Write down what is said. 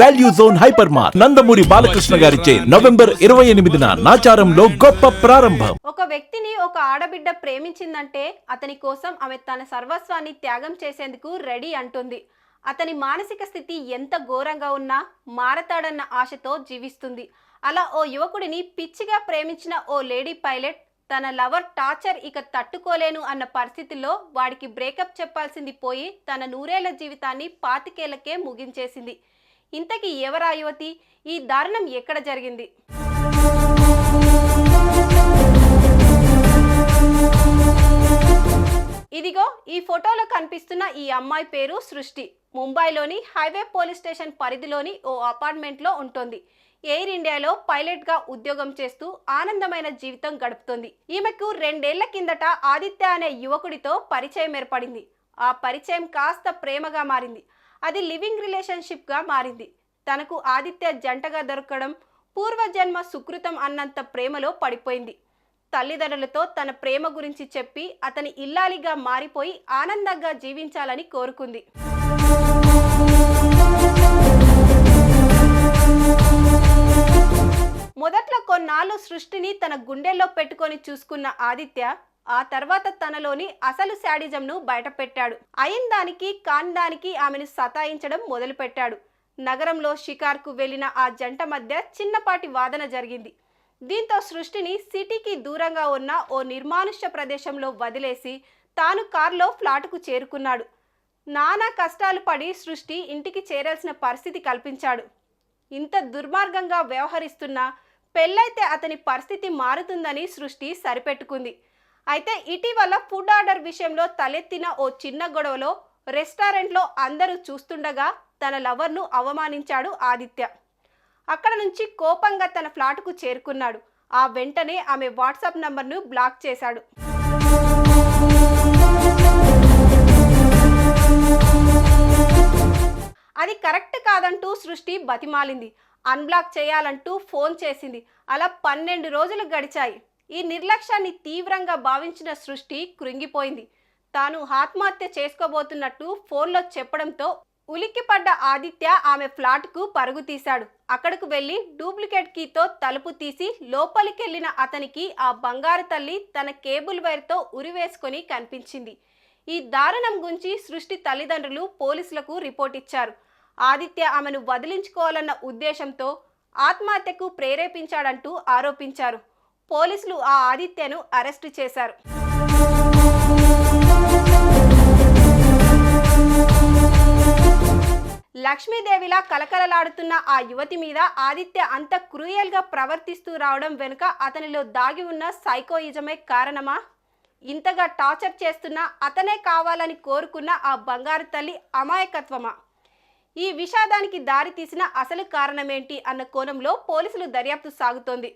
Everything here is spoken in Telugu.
వాల్యూ జోన్ హైపర్ మార్ నందమూరి బాలకృష్ణ గారిచే నవంబర్ ఇరవై ఎనిమిదిన నాచారంలో గొప్ప ప్రారంభం. ఒక వ్యక్తిని ఒక ఆడబిడ్డ ప్రేమించిందంటే అతని కోసం ఆమె తన సర్వస్వాన్ని త్యాగం చేసేందుకు రెడీ అంటుంది. అతని మానసిక స్థితి ఎంత ఘోరంగా ఉన్నా మారతాడన్న ఆశతో జీవిస్తుంది. అలా ఓ యువకుడిని పిచ్చిగా ప్రేమించిన ఓ లేడీ పైలట్ తన లవర్ టార్చర్ ఇక తట్టుకోలేను అన్న పరిస్థితుల్లో వాడికి బ్రేకప్ చెప్పాల్సింది పోయి తన నూరేళ్ళ జీవితాన్ని పాతికేళ్ళకే ముగించేసింది. ఇంతకీ ఎవరా యువతి? ఈ దారుణం ఎక్కడ జరిగింది? ఇదిగో ఈ ఫోటోలో కనిపిస్తున్న ఈ అమ్మాయి పేరు సృష్టి. ముంబైలోని హైవే పోలీస్ స్టేషన్ పరిధిలోని ఓ అపార్ట్మెంట్లో ఉంటుంది. ఎయిర్ ఇండియాలో పైలట్గా ఉద్యోగం చేస్తూ ఆనందమైన జీవితం గడుపుతోంది. ఈమెకు రెండేళ్ళ కిందట ఆదిత్య అనే యువకుడితో పరిచయం ఏర్పడింది. ఆ పరిచయం కాస్త ప్రేమగా మారింది. అది లివింగ్ రిలేషన్షిప్గా మారింది. తనకు ఆదిత్య జంటగా దొరకడం పూర్వజన్మ సుకృతం అన్నంత ప్రేమలో పడిపోయింది. తల్లిదండ్రులతో తన ప్రేమ గురించి చెప్పి అతని ఇల్లాలిగా మారిపోయి ఆనందంగా జీవించాలని కోరుకుంది. మొదట్లో కొన్నాళ్ళు సృష్టిని తన గుండెల్లో పెట్టుకొని చూసుకున్న ఆదిత్య ఆ తర్వాత తనలోని అసలు శాడిజంను బయటపెట్టాడు. అయిన దానికి కాని దానికి ఆమెను సతాయించడం మొదలుపెట్టాడు. నగరంలో షికార్కు వెళ్ళిన ఆ జంట మధ్య చిన్నపాటి వాదన జరిగింది. దీంతో సృష్టిని సిటీకి దూరంగా ఉన్న ఓ నిర్మానుష్య ప్రదేశంలో వదిలేసి తాను కారులో ఫ్లాటుకు చేరుకున్నాడు. నానా కష్టాలు పడి సృష్టి ఇంటికి చేరాల్సిన పరిస్థితి కల్పించాడు. ఇంత దుర్మార్గంగా వ్యవహరిస్తున్న పెళ్ళైతే అతని పరిస్థితి మారుతుందని సృష్టి సరిపెట్టుకుంది. అయితే ఇటీవల ఫుడ్ ఆర్డర్ విషయంలో తలెత్తిన ఓ చిన్న గొడవలో రెస్టారెంట్లో అందరూ చూస్తుండగా తన లవర్ను అవమానించాడు ఆదిత్య. అక్కడ నుంచి కోపంగా తన ఫ్లాట్కు చేరుకున్నాడు. ఆ వెంటనే ఆమె వాట్సాప్ నంబర్ను బ్లాక్ చేశాడు. అది కరెక్ట్ కాదంటూ సృష్టి బతిమాలింది. అన్బ్లాక్ చేయాలంటూ ఫోన్ చేసింది. అలా పన్నెండు రోజులు గడిచాయి. ఈ నిర్లక్ష్యాన్ని తీవ్రంగా భావించిన సృష్టి కృంగిపోయింది. తాను ఆత్మహత్య చేసుకోబోతున్నట్టు ఫోన్లో చెప్పడంతో ఉలిక్కిపడ్డ ఆదిత్య ఆమె ఫ్లాట్కు పరుగు తీశాడు. అక్కడకు వెళ్ళి డూప్లికేట్ కీతో తలుపు తీసి లోపలికెళ్ళిన అతనికి ఆ బంగారు తల్లి తన కేబుల్ వైర్తో ఉరివేసుకొని కనిపించింది. ఈ దారుణం గురించి సృష్టి తల్లిదండ్రులు పోలీసులకు రిపోర్ట్ ఇచ్చారు. ఆదిత్య ఆమెను వదిలించుకోవాలన్న ఉద్దేశంతో ఆత్మహత్యకు ప్రేరేపించాడంటూ ఆరోపించారు. పోలీసులు ఆ ఆదిత్యను అరెస్టు చేశారు. లక్ష్మీదేవిలా కలకలలాడుతున్న ఆ యువతి మీద ఆదిత్య అంత క్రూయల్గా ప్రవర్తిస్తూ రావడం వెనుక అతనిలో దాగి ఉన్న సైకోయిజమే కారణమా? ఇంతగా టార్చర్ చేస్తున్న అతనే కావాలని కోరుకున్న ఆ బంగారు తల్లి అమాయకత్వమా? ఈ విషాదానికి దారి తీసిన అసలు కారణమేంటి అన్న కోణంలో పోలీసులు దర్యాప్తు సాగుతోంది.